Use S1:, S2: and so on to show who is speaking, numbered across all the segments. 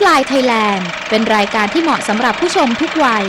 S1: Hotline Thailand เป็นรายการที่เหมาะสำหรับผู้ชมทุกวัย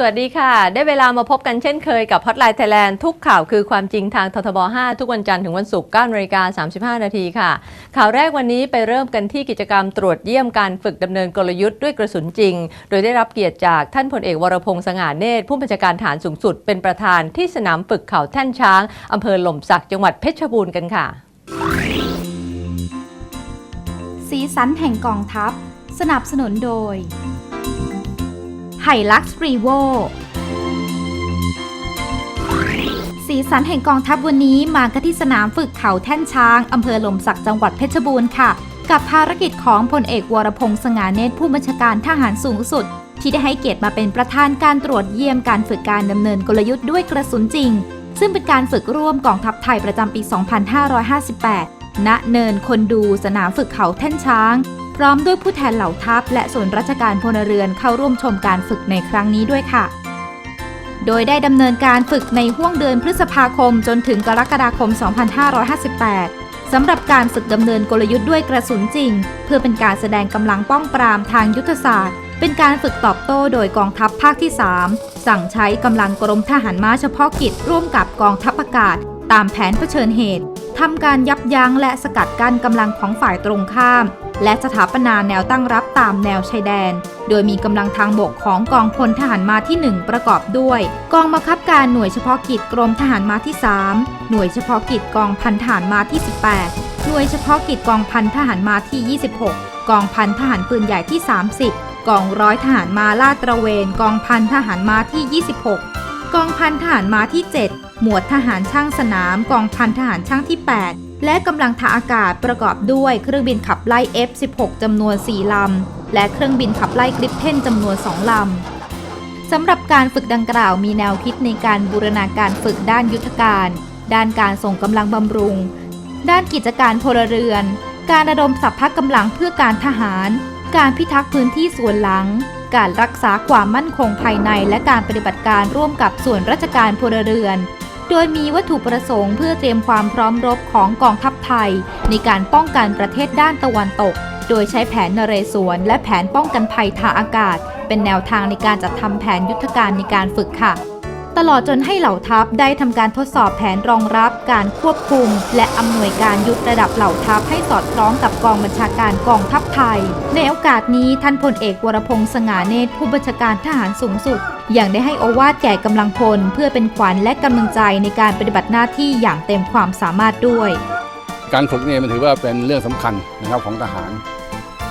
S2: สวัสดีค่ะ ได้เวลามาพบกันเช่นเคยกับ Hotline Thailand ทุกข่าวคือความจริงทางททบ 5 ทุกวันจันทร์ถึงวันศุกร์9นาฬิกา35 นาทีค่ะ ข่าวแรกวันนี้ไปเริ่มกันที่กิจกรรมตรวจเยี่ยมการฝึกดำเนินกลยุทธ์ด้วยกระสุนจริง โดยได้รับเกียรติจากท่านพลเอกวรพงษ์สง่าเนตรผู้บัญชาการฐานสูงสุด เป็นประธานที่สนามฝึกเขาแท่นช้างอำเภอหล่มสักจังหวัดเพชรบูรณ์กันค่ะ
S3: สีสันแห่งกองทัพ สนับสนุนโดย ไฮลักซ์รีโวสีสันแห่งกองทัพวันนี้มากันที่สนามฝึกเขาแท่นช้าง อำเภอหลมสักจังหวัดเพชรบูรณ์ค่ะ กับภารกิจของพลเอกวรพงษ์สง่าเนตรผู้บัญชาการทหารสูงสุด ที่ได้ให้เกียรติมาเป็นประธานการตรวจเยี่ยมการฝึกการดำเนินกลยุทธ์ด้วยกระสุนจริง ซึ่งเป็นการฝึกร่วมกองทัพไทยประจำปี 2558 ณ เนินคนดูสนามฝึกเขาแท่นช้าง พร้อมด้วยผู้แทนเหล่าทัพ และส่วนราชการพลเรือนเข้าร่วมชมการฝึกในครั้งนี้ด้วยค่ะ โดยได้ดำเนินการฝึกในห่วงเดือนพฤษภาคมจนถึงกรกฎาคม 2558 สำหรับการฝึกดำเนินกลยุทธ์ด้วยกระสุนจริง เพื่อเป็นการแสดงกำลังป้องปรามทางยุทธศาสตร์ เป็นการฝึกตอบโต้โดยกองทัพภาคที่ 3 สั่งใช้กำลังกรมทหารม้าเฉพาะกิจร่วมกับกองทัพอากาศ ตามแผนเผชิญเหตุ ทำการยับยั้งและสกัดกั้นกำลังของฝ่ายตรงข้าม และสถาปนาแนวตั้งรับตามแนวชายแดน โดยมีกำลังทางบกของกองพลทหารมาที่ 1 ประกอบด้วย กองบังคับการหน่วยเฉพาะกิจกรมทหารมาที่ 3 หน่วยเฉพาะกิจกองพันทหารมาที่ 18 หน่วยเฉพาะกิจกองพันทหารมาที่ 26 กองพันทหารปืนใหญ่ที่ 30 กองร้อยทหารมาลาดตระเวน กองพันทหารมาที่ 26 กองพันทหารมาที่ 7 หมวดทหารช่างสนามกองพันทหารช่างที่ 8 และกำลังทางอากาศประกอบด้วยเครื่องบินขับไล่ F16 จำนวน 4 ลำ และเครื่องบินขับไล่กริปเทนจำนวน 2 ลำ สำหรับการฝึกดังกล่าวมีแนวคิดในการบูรณาการฝึกด้านยุทธการ ด้านการส่งกำลังบำรุง ด้านกิจการพลเรือน การระดมสัพพะกำลังเพื่อการทหาร การพิทักษ์พื้นที่ส่วนหลังการรักษาความมั่นคงภายในและการปฏิบัติการร่วมกับส่วนราชการพลเรือน โดยมีวัตถุประสงค์เพื่อเตรียมความพร้อมรบของกองทัพไทย ในการป้องกันประเทศด้านตะวันตก โดยใช้แผนนเรศวรและแผนป้องกันภัยทางอากาศ เป็นแนวทางในการจัดทำแผนยุทธการในการฝึกค่ะ ตลอดจนให้เหล่าทัพได้ทำการทดสอบแผนรองรับการควบคุม และอำนวยการยุทธระดับเหล่าทัพให้สอดคล้องกับกองบัญชาการกองทัพไทย ในโอกาสนี้ท่านพลเอกวรพงษ์สง่าเนตรผู้บัญชาการทหารสูงสุดอย่างได้ให้โอวาทแก่กำลังพล เพื่อเป็นขวัญและกำลังใจในการปฏิบัติหน้าที่อย่างเต็มความสามารถด้วย
S4: การฝึกเนี่ยมันถือว่าเป็นเรื่องสำคัญนะครับของทหาร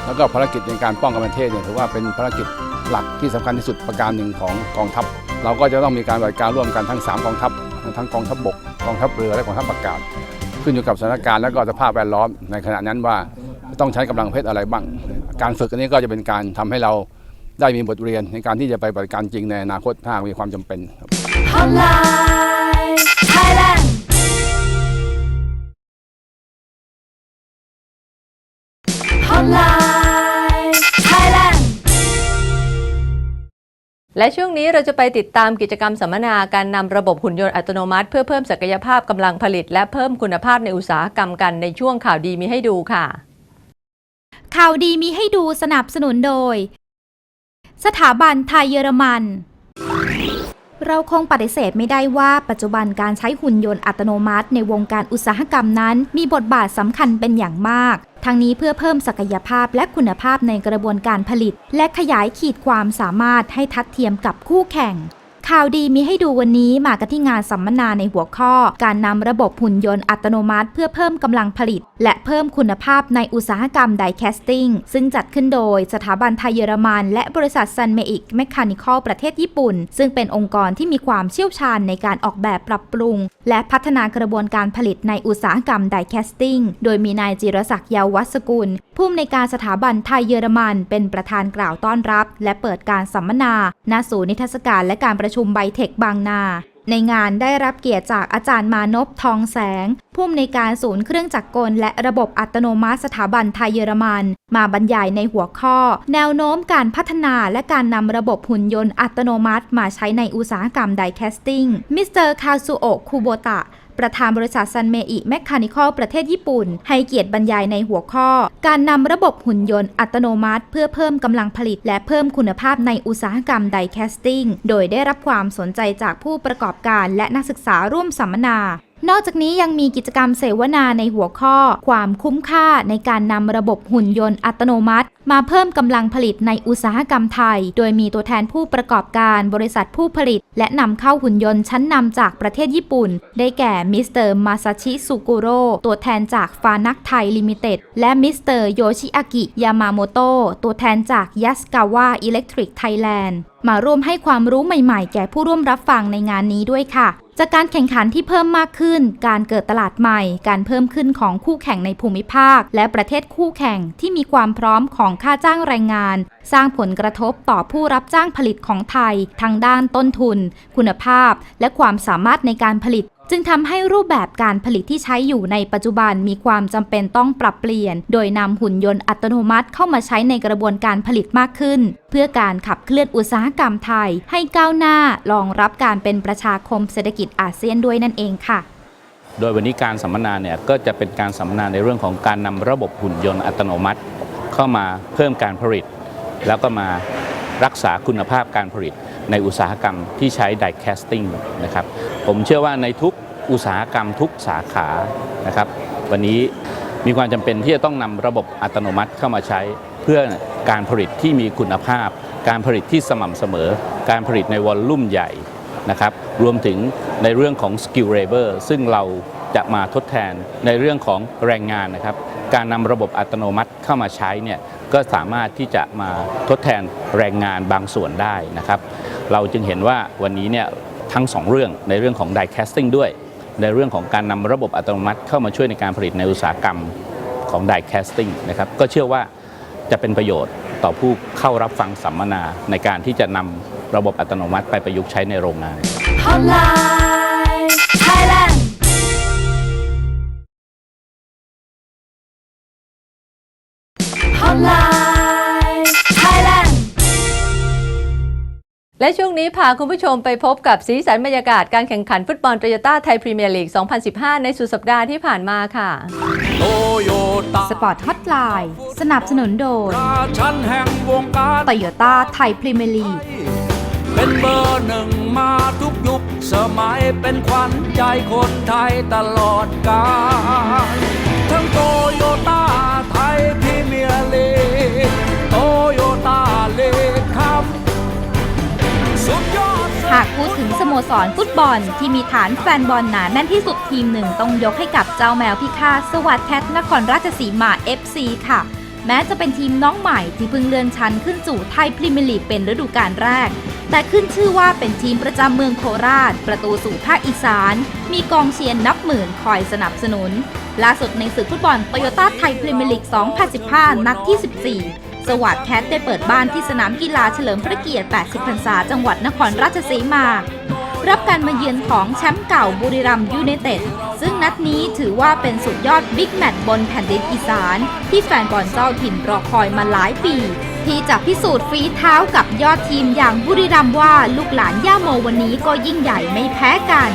S4: แล้วก็ภารกิจในการป้องกันประเทศเนี่ยถือว่าเป็นภารกิจหลักที่สำคัญที่สุดประการหนึ่งของกองทัพ เราก็จะต้องมีการปฏิบัติการร่วมกันทั้ง 3 กองทัพ ทั้งกองทัพบก กองทัพเรือและกองทัพอากาศ ขึ้นอยู่กับสถานการณ์และก็สภาพแวดล้อมในขณะนั้นว่าต้องใช้กำลังเพชรอะไรบ้าง การฝึกอันนี้ก็จะเป็นการทำให้เราได้มีบทเรียนในการที่จะไปปฏิบัติการจริงในอนาคตถ้ามีความจำเป็นครับ
S2: และช่วงนี้เราจะไปติดตามกิจกรรมสัมมนาการนำระบบหุ่นยนต์อัตโนมัติ เพื่อเพิ่มศักยภาพกำลังผลิต และเพิ่มคุณภาพในอุตสาหกรรมกันในช่วงข่าวดีมีให้ดูค่ะ
S3: ข่าวดีมีให้ดูสนับสนุนโดย สถาบันไทยเยอรมัน เราคงปฏิเสธไม่ได้ว่าปัจจุบันการใช้หุ่นยนต์อัตโนมัติ ในวงการอุตสาหกรรมนั้น มีบทบาทสำคัญเป็นอย่างมาก ทั้งนี้เพื่อเพิ่มศักยภาพและคุณภาพในกระบวนการผลิต และขยายขีดความสามารถให้ทัดเทียมกับคู่แข่ง ข่าวดีมีให้ดูวันนี้มากันที่งานสัมมนาในหัวข้อ การนำระบบหุ่นยนต์อัตโนมัติ เพื่อเพิ่มกำลังผลิต และเพิ่มคุณภาพในอุตสาหกรรมไดแคสติ้งซึ่งจัดขึ้นโดยสถาบันไทยเยอรมัน และบริษัทซันเมอิกแมคคานิคอลประเทศญี่ปุ่น ซึ่งเป็นองค์กรที่มีความเชี่ยวชาญในการออกแบบปรับปรุง และพัฒนากระบวนการผลิตในอุตสาหกรรมไดแคสติ้งโดยมีนายจิรศักดิ์ยาวัสกุลผู้อำนวยการสถาบันไทยเยอรมัน เป็นประธานกล่าวต้อนรับ และเปิดการสัมมนาณศูนย์นิทรรศการและการประชุมชุมไบเทคบางนา ในงานได้รับเกียรติจากอาจารย์มานพทองแสง ผู้อำนวยการศูนย์เครื่องจักรกล และระบบอัตโนมัติสถาบันไทยเยอรมัน มาบรรยายในหัวข้อ แนวโน้มการพัฒนาและการนำระบบหุ่นยนต์อัตโนมัติ มาใช้ในอุตสาหกรรมไดแคสติ้งมิสเตอร์คาซูโอะคูโบตะ ประธานบริษัทซันเมอิแมคคานิคอลประเทศญี่ปุ่น ให้เกียรติบรรยายในหัวข้อ การนำระบบหุ่นยนต์อัตโนมัติ เพื่อเพิ่มกำลังผลิต และเพิ่มคุณภาพในอุตสาหกรรมไดแคสติ้งโดยได้รับความสนใจจากผู้ประกอบการและนักศึกษาร่วมสัมมนา นอกจากนี้ยังมีกิจกรรมเสวนาในหัวข้อ ความคุ้มค่าในการนำระบบหุ่นยนต์อัตโนมัติ มาเพิ่มกำลังผลิตในอุตสาหกรรมไทย โดยมีตัวแทนผู้ประกอบการบริษัทผู้ผลิต และนำเข้าหุ่นยนต์ชั้นนำจากประเทศญี่ปุ่น ได้แก่มิสเตอร์มาซาชิสุกุโร่ตัวแทนจากฟานักไทยลิมิเต็ดและมิสเตอร์โยชิอากิยามาโมโตตัวแทนจากยัสกาวะอิเล็กทริกไทยแลนด์มาร่วมให้ความรู้ใหม่ๆ แก่ผู้ร่วมรับฟังในงานนี้ด้วยค่ะ จากการแข่งขันที่เพิ่มมากขึ้น การเกิดตลาดใหม่ การเพิ่มขึ้นของคู่แข่งในภูมิภาค และประเทศคู่แข่งที่มีความพร้อมของค่าจ้างแรงงาน สร้างผลกระทบต่อผู้รับจ้างผลิตของไทยทั้งด้านต้นทุน คุณภาพ และความสามารถในการผลิต จึงทำให้รูปแบบการผลิตที่ใช้อยู่ในปัจจุบันมีความจำเป็นต้องปรับเปลี่ยน โดยนำหุ่นยนต์อัตโนมัติเข้ามาใช้ในกระบวนการผลิตมากขึ้น เพื่อการขับเคลื่อนอุตสาหกรรมไทย ให้ก้าวหน้ารองรับการเป็นประชาคมเศรษฐกิจอาเซียนด้วยนั่นเองค่ะ
S5: โดยวันนี้การสัมมนาเนี่ยก็จะเป็นการสัมมนาในเรื่องของการนำระบบหุ่นยนต์อัตโนมัติ เข้ามาเพิ่มการผลิต แล้วก็มารักษาคุณภาพการผลิตในอุตสาหกรรมที่ใช้ไดแคสติ้งนะครับผมเชื่อว่าในทุกอุตสาหกรรมทุกสาขานะครับวันนี้มีความจำเป็นที่จะต้องนำระบบอัตโนมัติเข้ามาใช้เพื่อการผลิตที่มีคุณภาพ การผลิตที่สม่ำเสมอ การผลิตในวอลลุ่มใหญ่นะครับรวมถึงในเรื่องของ skill labor ซึ่งเราจะมาทดแทนในเรื่องของแรงงานนะครับ การนำระบบอัตโนมัติเข้ามาใช้เนี่ย ก็สามารถที่จะมาทดแทนแรงงานบางส่วนได้นะครับ เราจึงเห็นว่าวันนี้เนี่ยทั้งสองเรื่องในเรื่องของ die casting ด้วย ในเรื่องของการนำระบบอัตโนมัติเข้ามาช่วยในการผลิตในอุตสาหกรรมของ die casting นะครับก็เชื่อว่าจะเป็นประโยชน์ต่อผู้เข้ารับฟังสัมมนาในการที่จะนำระบบอัตโนมัติไปประยุกต์ใช้ในโรงงาน
S2: และช่วงนี้พาคุณผู้ชมไปพบกับสีสันบรรยากาศการแข่งขันฟุตบอลโตโยต้าไทยพรีเมียร์ลีก 2015 ในสุดสัปดาห์ที่ผ่านมาค่ะ
S6: โตโยต้า
S3: สปอร์ตฮอตไลน์สนับสนุนโดย
S6: ราชันแห่งวงการ
S3: โตโยต้าไทยพรีเมียร์ลีก
S6: เป็นเบอร์หนึ่งมาทุกยุคสมัยเป็นขวัญใจคนไทยตลอดกาลทั้งโตโยต้าไทยพรีเมียร์
S3: พูดถึงสโมสรฟุตบอล ที่มีฐานแฟนบอลหนาแน่นที่สุดทีมหนึ่งต้องยกให้กับเจ้าแมวพิฆาตสวัสดแคทนครราชสีมา FC ค่ะ แม้จะเป็นทีมน้องใหม่ที่เพิ่งเลื่อนชั้นขึ้นสู่ไทยพรีเมียร์ลีกเป็นฤดูกาลแรก แต่ขึ้นชื่อว่าเป็นทีมประจำเมืองโคราช ประตูสู่ภาคอีสาน มีกองเชียร์นับหมื่นคอยสนับสนุนล่าสุดในศึกฟุตบอลโตโยต้าไทยพรีเมียร์ลีก 2015 นัดที่ 14 สวัสดแคทได้เปิดบ้านที่สนามกีฬาเฉลิมพระเกียรติ 80 พรรษา จังหวัดนครราชสีมา รับการมาเยือนของแชมป์เก่าบุรีรัมยูไนเต็ด ซึ่งนัดนี้ถือว่าเป็นสุดยอดบิ๊กแมตช์บนแผ่นดินอีสาน ที่แฟนบอลเจ้าถิ่นรอคอยมาหลายปีที่จะพิสูจน์ฝีเท้ากับยอดทีมอย่างบุรีรัมย์ว่าลูกหลานย่าโมวันนี้ก็ยิ่งใหญ่ไม่แพ้กัน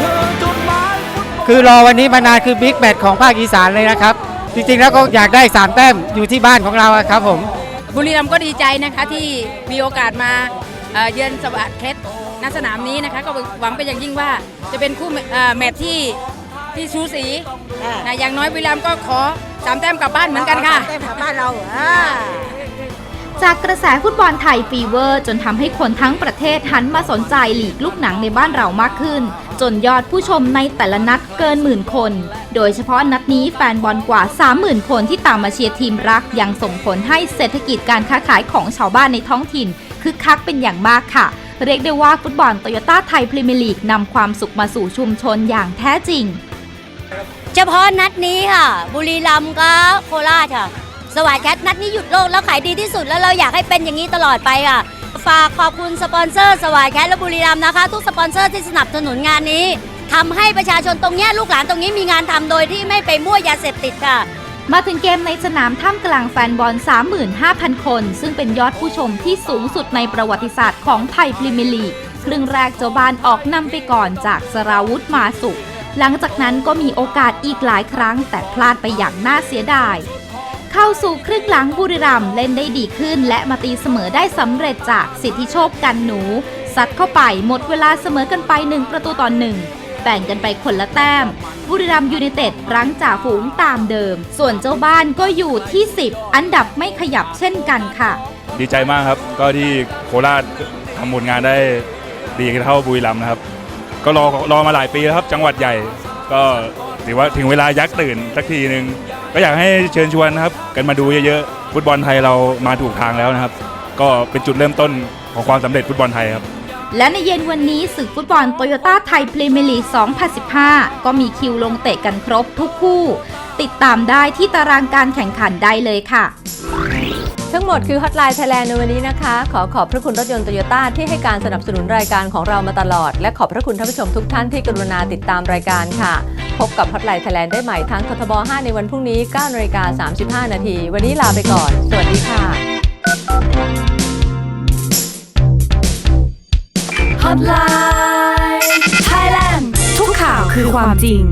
S6: คือจุดหมายฟุตบอล
S7: คือรอวันนี้มานานคือบิ๊กแมตช์ของภาคอีสานเลยนะครับ จริงๆแล้วก็อยากได้3แต้มอยู่ที่บ้านของเราอะครับผม
S8: บุรีรัมย์ก็ดีใจนะคะที่มีโอกาสมาเอ่อเยือนสวัสดิ์เคสณสนามนี้นะคะก็หวังเป็นอย่างยิ่งว่าจะเป็นคู่เอ่อแมตช์ที่ที่ชูสีนะอย่างน้อยบุรีรัมย์ก็ขอสามแต้มกลับบ้านเหมือนกันค่ะ
S9: แต้มกลับบ้านเราอ่า
S3: จากกระแสฟุตบอลไทยฟีเวอร์ จนทำให้คนทั้งประเทศหันมาสนใจหลีกลูกหนังในบ้านเรามากขึ้น จนยอดผู้ชมในแต่ละนัดเกินหมื่นคน โดยเฉพาะนัดนี้แฟนบอลกว่า 30,000 คนที่ตามมาเชียร์ทีมรัก ยังส่งผลให้เศรษฐกิจการค้าขายของชาวบ้านในท้องถิ่นคึกคักเป็นอย่างมากค่ะ เรียกได้ว่าฟุตบอลโตโยต้าไทยพรีเมียร์ลีกนำความสุขมาสู่ชุมชนอย่างแท้จริง
S9: เฉพาะนัดนี้ค่ะ บุรีรัมย์กับโคราชค่ะ สวัสดิ์แคทนัดนี้หยุดโลกแล้วขายดีที่สุดแล้วเราอยากให้เป็นอย่างนี้ตลอดไปค่ะ ฝากขอบคุณสปอนเซอร์สวัสดิ์แคทและบุรีรัมย์นะคะ ทุกสปอนเซอร์ที่สนับสนุนงานนี้ทำให้ประชาชนตรงนี้ลูกหลานตรงนี้มีงานทำโดยที่ไม่ไปมั่วยาเสพติดค่ะ
S3: มาถึงเกมในสนามท่ามกลางแฟนบอล 35,000 คน ซึ่งเป็นยอดผู้ชมที่สูงสุดในประวัติศาสตร์ของไทยพรีเมียร์ลีกครึ่งแรกเจ้าบ้านออกนำไปก่อนจากสราวุธมาสุขหลังจากนั้นก็มีโอกาสอีกหลายครั้งแต่พลาดไปอย่างน่าเสียดาย เข้าสู่ครึ่งหลังบุรีรัมย์เล่นได้ดีขึ้น และมาตีเสมอได้สำเร็จจากสิทธิโชคกันหนูซัดเข้าไปหมดเวลาเสมอกันไปหนึ่งประตูต่อหนึ่งแบ่งกันไปคนละแต้ม บุรีรัมย์ยูไนเต็ดรั้งจ่าฝูงตามเดิม ส่วนเจ้าบ้านก็อยู่ที่ 10 อันดับไม่ขยับเช่นกันค่ะ
S10: ดีใจมากครับ ก็ที่โคราชทำผลงานได้ดีเท่าบุรีรัมนะครับ ก็รอรอมาหลายปีแล้วครับ จังหวัดใหญ่ ก็ถือว่าถึงเวลายักษ์ตื่นสักทีหนึ่ง ก็อยากให้เชิญชวนนะครับ กันมาดูเยอะๆฟุตบอลไทยเรามาถูกทางแล้วนะครับ ก็เป็นจุดเริ่มต้นของความสำเร็จฟุตบอลไทยครับ
S3: และในเย็นวันนี้ศึกฟุตบอลโตโยต้าไทยพรีเมียร์ลีก 2015 ก็มีคิวลงเตะกันครบทุกคู่ ติดตามได้ที่ตารางการแข่งขันได้เลยค่ะ
S2: ทั้งหมดคือฮอตไลน์ไทยแลนด์ในวันนี้นะคะ ขอขอบพระคุณรถยนต์โตโยต้าที่ให้การสนับสนุนรายการของเรามาตลอด และขอบพระคุณท่านผู้ชมทุกท่านที่กรุณาติดตามรายการค่ะ พบกับฮอตไลน์ไทยแลนด์ได้ใหม่ทั้งททบ 5 ในวันพรุ่งนี้9นาฬิกา35 นาที วันนี้ลาไปก่อน สวัสดีค่ะ
S11: Hotline Thailand ทุกข่าวคือความจริง